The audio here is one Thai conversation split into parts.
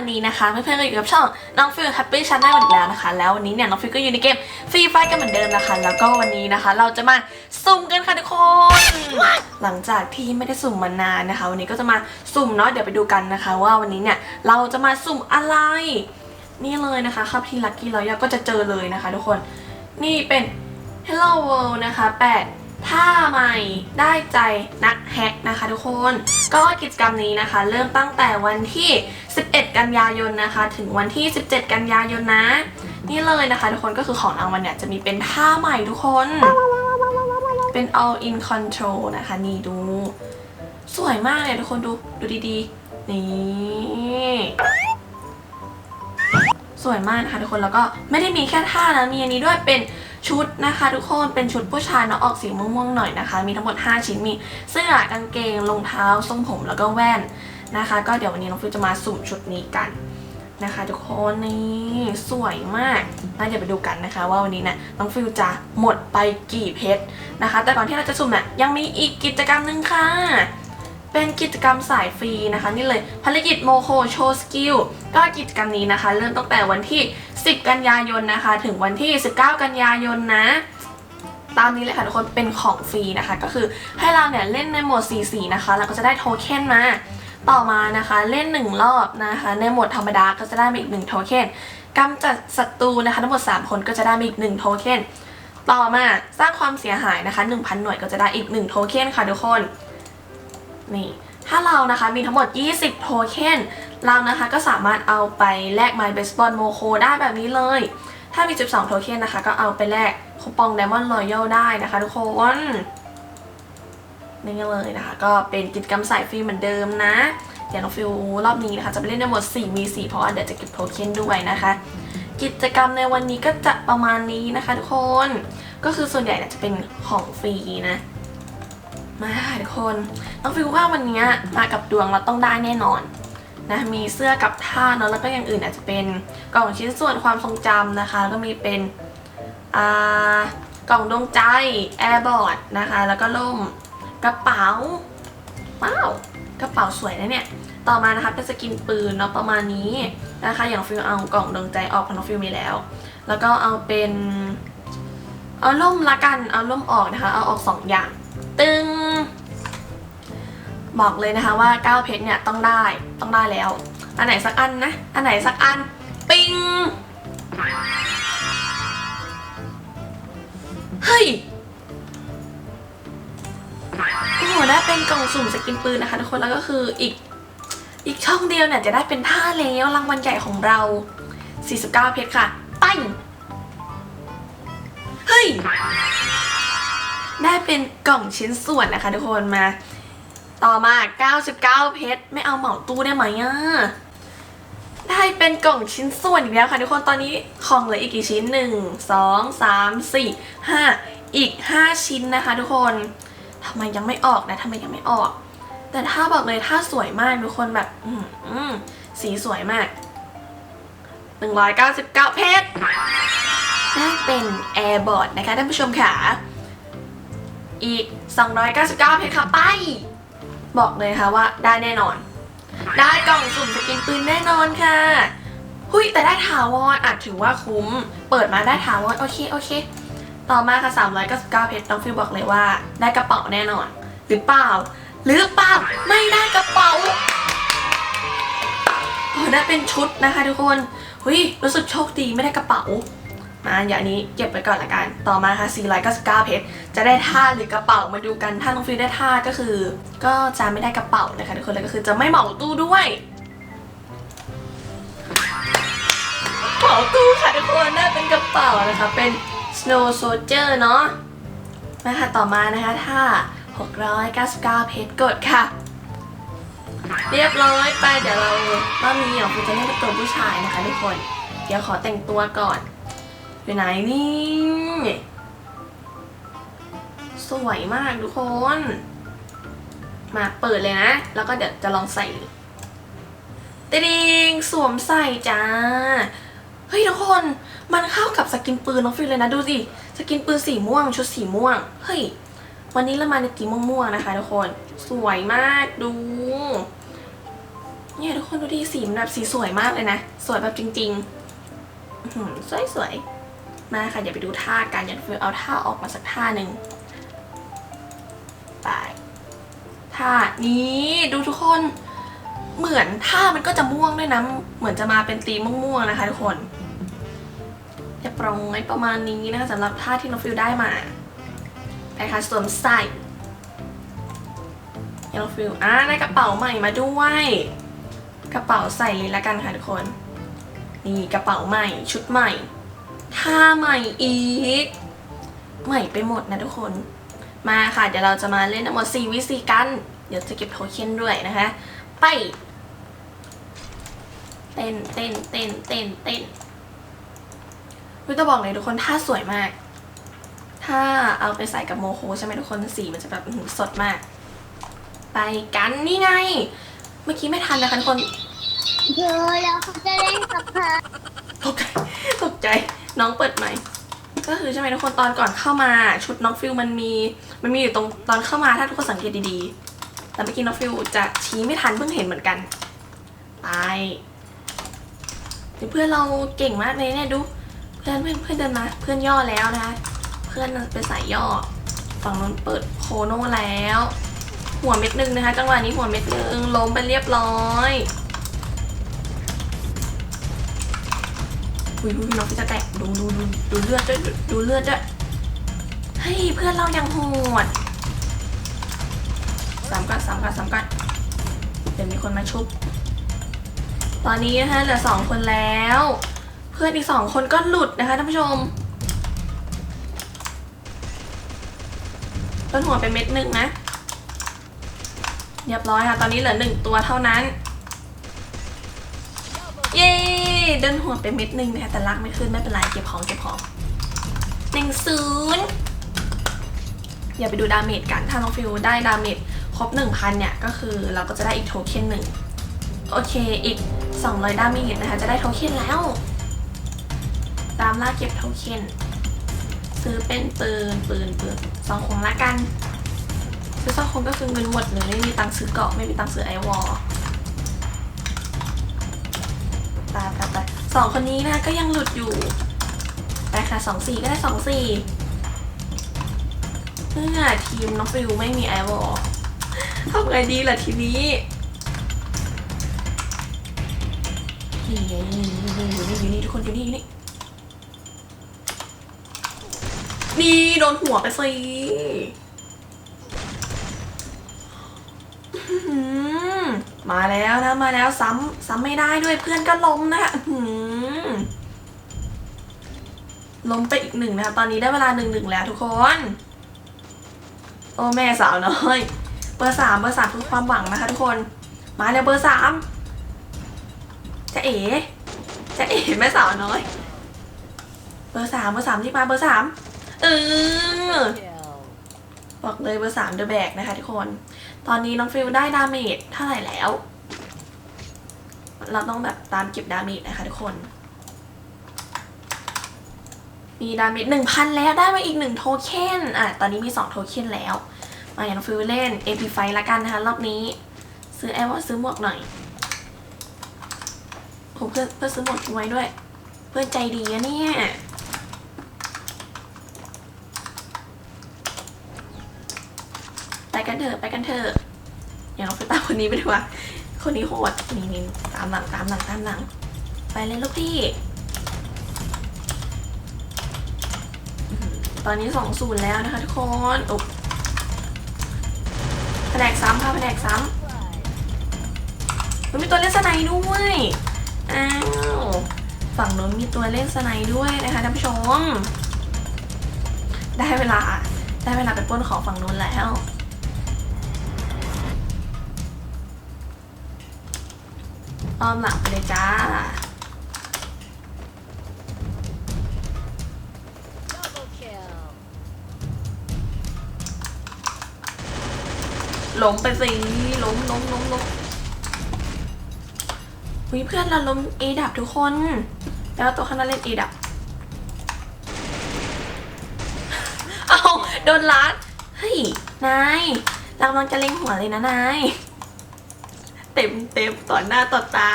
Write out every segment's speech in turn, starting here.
วันนี้นะคะเพื่อนๆก็อยู่กับช่องน้องฟิลแฮปปี้ชันได้อีกแล้วนะคะ แล้ววันนี้เนี่ยน้องฟิลก็อยู่ในเกมฟรีไฟกันเหมือนเดิมนะคะ แล้วก็วันนี้นะคะ เราจะมาสุ่มกันค่ะทุกคน หลังจากที่ไม่ได้สุ่มมานานนะคะ วันนี้ก็จะมาสุ่มเนาะเดี๋ยวไปดูกันนะคะ ว่าวันนี้เนี่ยเราจะมาสุ่มอะไร นี่เลยนะคะเข้าที่ลัคกี้เรายก็จะเจอเลยนะคะ ทุกคนนี่เป็น Hello World นะคะ8 ท่าใหม่ได้ใจนักแฮกนะคะทุกคน ก็กิจกรรมนี้นะคะ เริ่มตั้งแต่วันที่ 11 กันยายนนะคะ ถึงวันที่ 17 กันยายนนะ นี่เลยนะคะ ทุกคนก็คือของรางวัลเนี่ยจะมีเป็นท่าใหม่ทุกคน เป็น all in control นะคะ นี่ดู สวยมากเลยทุกคนดูดูดีๆ นี่สวยมากนะคะทุกคนแล้วก็ไม่ได้มีแค่ท่านะมีอันนี้ด้วยเป็น ชุดนะคะ ทุกคนเป็นชุดผู้ชายเนาะออกสีม่วงๆหน่อยนะคะ มีทั้งหมด 5 ชิ้นมีเสื้อกางเกงรองเท้าทรงผมแล้วก็แว่นนะคะ ก็เดี๋ยววันนี้น้องฟิวจะมาสุ่มชุดนี้กันนะคะทุกคนนี่สวยมากน่าเดี๋ยวไปดูกันนะคะ ว่าวันนี้นะน้องฟิวจะหมดไปกี่เพชรนะคะ แต่ก่อนที่เราจะสุ่มน่ะยังมีอีกกิจกรรมหนึ่งค่ะ เป็นกิจกรรมสายฟรีนะคะ นี่เลยภารกิจโมโคโชสกิลก็กิจกรรมนี้นะคะ เริ่มตั้งแต่วันที่ 10 กันยายนนะคะ ถึงวันที่ 19 กันยายนนะตามนี้เลยค่ะทุกคนเป็นของฟรีนะคะ ก็คือให้เราเนี่ยเล่นในโหมด4 4นะคะแล้วก็จะได้โทเค็นมาต่อมานะคะเล่น 1 รอบนะคะ ในโหมดธรรมดาก็จะได้มาอีก 1 โทเค็นกำจัดศัตรูนะคะ ทั้งหมด 3 คนก็จะได้มาอีก 1 โทเค็นต่อมาสร้างความเสียหายนะคะ 1,000 หน่วยก็จะได้อีก 1 โทเค็นค่ะทุกคน นี่ถ้าเรานะคะมีทั้งหมด 20 โทเค็นเรานะคะก็สามารถเอาไปแลก My Baseball Moco ได้แบบนี้เลย ถ้ามี 12 โทเค็นนะคะ ก็เอาไปแลกคูปอง Diamond Royal ได้นะคะทุกคนนี่เลยนะคะ ก็เป็นกิจกรรมสายฟรีเหมือนเดิมนะเดี๋ยวน้องฟิวรอบนี้นะคะจะไปเล่นในหมด 4v4 เพราะว่าเดี๋ยวจะเก็บโทเค็นด้วยนะคะ กิจกรรมในวันนี้ก็จะประมาณนี้นะคะทุกคน ก็คือส่วนใหญ่จะเป็นของฟรีนะ มาค่ะทุกคนน้องฟิวว่าวันนี้มากับดวงเราต้องได้แน่นอนนะมีเสื้อกับท่าเนาะแล้วก็อย่างอื่นอาจจะเป็นกล่องชิ้นส่วนความทรงจำนะคะ แล้วก็มีเป็นอ่ากล่องดวงใจแอร์บอร์ดนะคะ แล้วก็ล่มกระเป๋าว้าวกระเป๋าสวยนะเนี่ย ต่อมานะคะเป็นสกินปืนเนาะประมาณนี้นะคะ อย่างฟิวเอากล่องดวงใจออกเพราะน้องฟิวมีแล้ว แล้วก็เอาเป็นเอาล่มละกันเอาล่มออกนะคะ เอาออกสองอย่าง ตึงบอกเลยนะคะว่า9เพชรเนี่ยต้องได้ต้องได้แล้ว อันไหนสักอันนะ อันไหนสักอัน ปิงเฮ้ยโอ้โหได้เป็นกล่องสุ่มสกินปืนนะคะทุกคนแล้วก็คืออีกอีกช่องเดียวเนี่ยจะได้เป็นท่าแล้วรางวัลใหญ่ของเรา 49 เพชรค่ะ ได้เป็นกล่องชิ้นส่วนนะคะ ทุกคนมา ต่อมา 99 เพชรไม่เอาเหมาตู้ได้ไหมอะได้เป็นกล่องชิ้นส่วนอีกแล้วค่ะทุกคนตอนนี้ของเหลืออีกกี่ชิ้น 1 2 3 4 5 อีก 5 ชิ้นนะคะ ทุกคนทำไมยังไม่ออกนะทำไมยังไม่ออก แต่ถ้าบอกเลยถ้าสวยมากทุกคนแบบอืมสีสวยมาก 199 เพชรได้เป็นแอร์บอร์ดนะคะท่านผู้ชมค่ะ อีก 299 เพชรค่ะไป บอกเลยค่ะว่าได้แน่นอน ได้กล่องสุ่มสกินปืนแน่นอนค่ะหุยแต่ได้ถาวรอาจถือว่าคุ้ม เปิดมาได้ถาวรโอเคโอเค ต่อมาค่ะ 399 เพชรน้องฟิวบอกเลยว่า ได้กระเป๋าแน่นอน หรือเปล่า หรือเปล่าไม่ได้กระเป๋าโอ้ได้เป็นชุดนะคะทุกคนหุยรู้สึกโชคดีไม่ได้กระเป๋า มาอย่างนี้เก็บไว้ก่อนละกัน ต่อมาค่ะ 499 เพชร จะได้ท่าหรือกระเป๋ามาดูกัน ถ้าน้องฟิวได้ท่าก็คือ ก็จะไม่ได้กระเป๋านะคะทุกคนเลยก็คือจะไม่เหมาตู้ด้วยเหมาตู้ค่ะทุกคนได้เป็นกระเป๋านะคะ เป็น Snow Soldier เนาะนะคะต่อมานะคะท่า 699 เพชรกดค่ะ เรียบร้อยไปเดี๋ยวเรารอบนี้เดี๋ยวฟิวจะเล่นเป็นตัวผู้ชายนะคะทุกคน เดี๋ยวขอแต่งตัวก่อน อยู่ไหนนี่ สวยมากทุกคน มาเปิดเลยนะ แล้วก็เดี๋ยวจะลองใส่ตดิงสวมใส่จ้า เฮ้ยทุกคน มันเข้ากับสกินปืนน้องฟิลเลยนะดูสิ สกินปืนสีม่วง ชุดสีม่วง เฮ้ย วันนี้เรามาในตีม่วงๆนะคะทุกคน สวยมากดู เนี่ยทุกคนดูดิสีมันแบบสีสวยมากเลยนะ สวยแบบจริงๆสวยสวยๆ มาค่ะ เดี๋ยวไปดูท่ากันอย่าฟิลเอาท่าออกมาสักท่าหนึ่งไปท่านี้ดูทุกคนเหมือนท่ามันก็จะม่วงด้วยนะเหมือนจะมาเป็นตีมม่วงๆนะคะทุกคนเรียบร้ประมาณนี้นะคะสำหรับท่าที่น้องฟิลได้มาไปค่ะสวมใส่ยังฟิลอะได้กระเป๋าใหม่มาด้วย กระเป๋าใส่เลยละกันค่ะทุกคน นี่กระเป๋าใหม่ชุดใหม่ ท่าใหม่อีก ใหม่ไปหมดนะทุกคน มาค่ะ เดี๋ยวเราจะมาเล่นทั้งหมด4วิธีกัน เดี๋ยวจะเก็บโทเค็นด้วยนะคะ ไป เต้นเต้นเต้นเต้นเต้นวิจะบอกเลยทุกคนท่าสวยมาก ถ้าเอาไปใส่กับโมโคใช่ไหมทุกคนสีมันจะแบบอื้อหือสดมาก ไปกันนี่ไง เมื่อกี้ไม่ทันนะคะทุกคนเธอแล้วเขาจะเล่นกับเธอตกใจตกใจ น้องเปิดใหม่ก็คือใช่ไหมทุกคนตอนก่อนเข้ามาชุดน้องฟิลมันมี มันมีอยู่ตรงตอนเข้ามาถ้าทุกคนสังเกตดีๆ แต่เมื่อกี้น้องฟิลจะชี้ไม่ทันเพิ่งเห็นเหมือนกันไปเดี๋ยวเพื่อนเราเก่งมากเลยเนี่ยดู เพื่อนเพื่อนเพื่อนเดินมาเพื่อนย่อแล้วนะคะเพื่อนไปใส่ย่อฝั่งนู้นเปิดโคโน่แล้ว หัวเม็ดหนึ่งนะคะ จังหวะนี้หัวเม็ดหนึ่งล้มไปเรียบร้อย อุ้ยอุ้ยน้องพี่จะแตกดูดูดูดูเลือดด้วยดูดูเลือดด้วยเฮ้ยเพื่อนเรายังโหดสามกัดสามกัดสามกัดเดี๋ยวมีคนมาชุบ ตอนนี้นะคะเหลือสองคนแล้ว เพื่อนอีกสองคนก็หลุดนะคะท่านผู้ชม ต้นหัวเป็นเม็ดหนึ่งนะเรียบร้อยค่ะ ตอนนี้เหลือหนึ่งตัวเท่านั้น เย้ เดินหัวไปเม็ดหนึงนะคะแต่ลากไม่ขึ้นไม่เป็นไรเก็บของเก็บของหนึ่งศูนย์อย่าไปดูดาเมจกัน ถ้าน้องฟิวได้ดาเมจครบหนึ่งพันเนี่ย ก็คือเราก็จะได้อีกโทเค็นหนึ่งโอเคอีก 200 ดาเมจนะคะ จะได้โทเค็นแล้ว ตามล่าเก็บโทเค็นซื้อเป็นปืนปืนปืนสองคงละกัน ซื้อสองคงก็คือเงินหมดเลยไม่มีตังค์ซื้อเกาะไม่มีตังค์ซื้อไอวอลตาตาตา สองคนนี้นะก็ยังหลุดอยู่ไปค่ะสองสี่ก็ได้สองสี่เมื่อทีมน้องฟิวไม่มีไอวอลทำไงดีล่ะทีนี้นี่ไงนี่นี่อยู่นี่อยู่นี่ทุกคนอยู่นี่อยู่นี่นี่โดนหัวไปสิอื้อหือ มาแล้วนะมาแล้วซ้ำซ้ำไม่ได้ด้วยเพื่อนก็ล้มนะคะล้มไปอีกหนึ่งนะคะตอนนี้ได้เวลาหนึ่งหนึ่งแล้วทุกคน โอ้แม่สาวน้อยเบอร์สามเบอร์สามคือความหวังนะคะทุกคน มาแล้วเบอร์สามจะเอ๋จะเอ๋แม่สาวน้อย เบอร์สามเบอร์สามที่มาเบอร์สามเออบอกเลยเบอร์สามเดอะแบกนะคะทุกคน ตอนนี้น้องฟิลได้ดาเมจเท่าไหร่แล้ว เราต้องแบบตามเก็บดาเมจนะคะทุกคน มีดาเมจหนึ่งพันแล้วได้มาอีกหนึ่งโทเค็นอะตอนนี้มีสองโทเค็นแล้ว มาอย่างน้องฟิลเล่น AP ไฟละกันนะคะรอบนี้ ซื้อแอลว่าซื้อหมวกหน่อยโหเพื่อนเพื่อนซื้อหมวกทิ้งไว้ด้วย เพื่อนใจดีอะเนี่ย ไป กันเถอะไปกันเถอะอย่างเราไปตามคนนี้ไปดีกว่าคนนี้โหดนี่นี่ตามหลังตามหลังตามหลัง ไปเลยลูกพี่ ตอนนี้สองศูนย์แล้วนะคะทุกคนอุ๊บแผนกซ้ำค่ะแผนกซ้ำมันมีตัวเล่นสไนด์ด้วยอ้าวฝั่งนู้นมีตัวเล่นสไนด์ด้วยนะคะท่านผู้ชม ได้เวลา ได้เวลาไปป้นของฝั่งนู้นแล้ว อ้อมหลังไปเลยจ้าล้มไปสิล้มล้มล้มล้มวิเพื่อนเราล้มเอดับทุกคนแล้วตัวข้างหน้าเล่นเอดับ เอาโดนลัด เฮ้ย นายเรากำลังจะเล็งหัวเลยนะนาย เต็มเต็มต่อหน้าต่อตา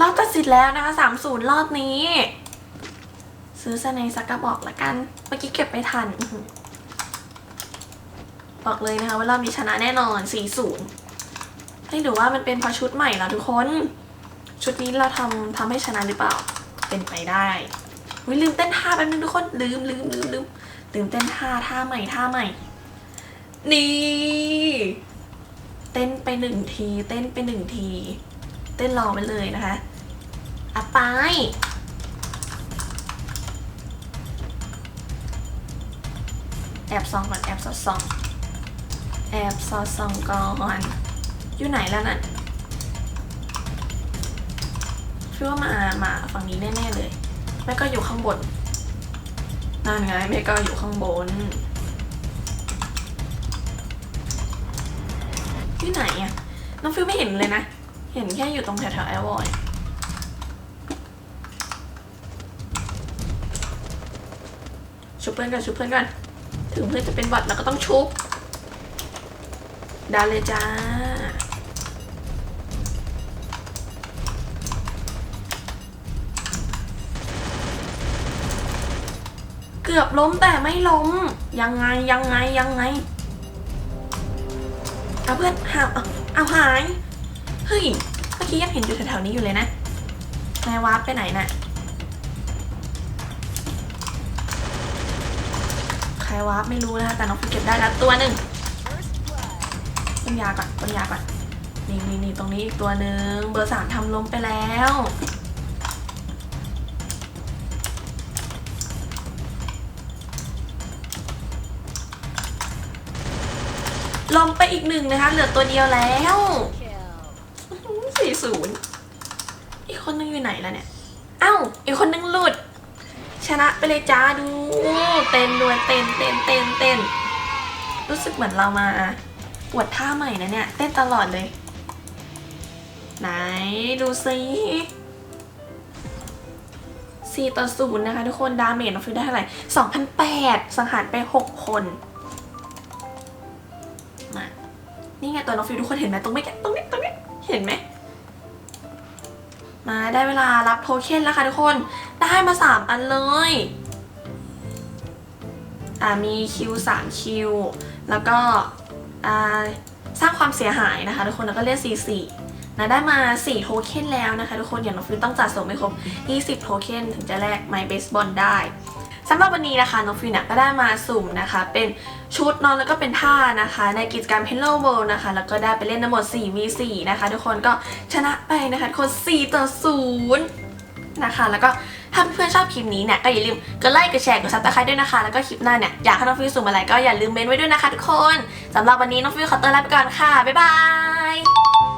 รอบตัดสินแล้วนะคะสามศูนย์รอบนี้ ซื้อสไนสักกระบอกละกัน เมื่อกี้เก็บไม่ทัน บอกเลยนะคะว่ารอบนี้ชนะแน่นอนสี่ศูนย์ให้ดูว่ามันเป็นพราะชุดใหม่แล้วทุกคน ชุดนี้เราทำทำให้ชนะหรือเปล่า เป็นไปได้วิลืมเต้นท่าแป๊บนึงทุกคนลืมลืมลืมลืมลืมเต้นท่าท่าใหม่ท่าใหม่ นี่ เต้นไปหนึ่งที เต้นไปหนึ่งที เต้นรอไปเลยนะคะอะไปแอบซองก่อนแอบซอดซองแอบซอดซองก่อนอยู่ไหนแล้วน่ะคิดว่ามามาฝั่งนี้แน่ๆเลยแม่ก็อยู่ข้างบนนั่นไงแม่ก็อยู่ข้างบน ที่ไหนอะน้องฟิวไม่เห็นเลยนะ เห็นแค่อยู่ตรงแถวๆแอร์วอยชุบเพื่อนกันชุบเพื่อนกันถึงเพื่อนจะเป็นบอทเราก็ต้องชุบดาเลยจ้า เกือบล้มแต่ไม่ล้ม ยังไงยังไงยังไง เอาเพื่อนหาเอาเอาหาย เฮ้ย เมื่อกี้ยังเห็นอยู่แถวๆนี้อยู่เลยนะนายวาร์ปไปไหนน่ะ ใครวาร์ปไม่รู้นะคะแต่น้องฟิเก็บได้แล้วตัวหนึ่งต้นยาก่อนต้นยาก่อนนี่นี่นี่ตรงนี้อีกตัวหนึ่งเบอร์สามทำล้มไปแล้ว ลงไปอีกหนึ่งนะคะ เหลือตัวเดียวแล้วสี่ศูนย์อีกคนนึงอยู่ไหนแล้วเนี่ย เอ้า อีกคนนึงหลุด ชนะไปเลยจ้าดู เต้นด้วยเต้นเต้นเต้นเต้น รู้สึกเหมือนเรามาปวดท่าใหม่นะเนี่ย เต้นตลอดเลย ไหนดูซิสี่ต่อศูนย์นะคะ ทุกคน ดาเมจน้องฟิวได้เท่าไหร่สองพันแปดสังหารไปหกคน นี่ไงตัวน้องฟิวทุกคนเห็นไหมตรงนี้ตรงนี้ตรงนี้เห็นไหมมาได้เวลารับโทเค็นแล้วค่ะทุกคนได้มาสามอันเลยอ่ามีคิวสามคิวแล้วก็อ่าสร้างความเสียหายนะคะ ทุกคนแล้วก็เล่น4 4นะได้มา 4 โทเค็นแล้วนะคะ ทุกคนอย่างน้องฟิวต้องจัดส่งไม่ครบ20 โทเค็นถึงจะแลกไมเบสบอลได้ สำหรับวันนี้นะคะน้องฟิวเนี่ยก็ได้มาสุ่มนะคะ เป็นชุดนอนแล้วก็เป็นท่านะคะ ในกิจกรรม Hello World นะคะ แล้วก็ได้ไปเล่นทั้งหมด 4 v 4นะคะ ทุกคนก็ชนะไปนะคะทุกคน 4 ต่อ 0 นะคะ แล้วก็ถ้าเพื่อนชอบคลิปนี้เนี่ยก็อย่าลืมกดไลค์กดแชร์กดซับสไครต์ด้วยนะคะ แล้วก็คลิปหน้าเนี่ยอยากให้น้องฟิวสุ่มอะไรก็อย่าลืมเมนไว้ด้วยนะคะ ทุกคนสำหรับวันนี้น้องฟิวขอตัวลาไปก่อนค่ะบ๊ายบาย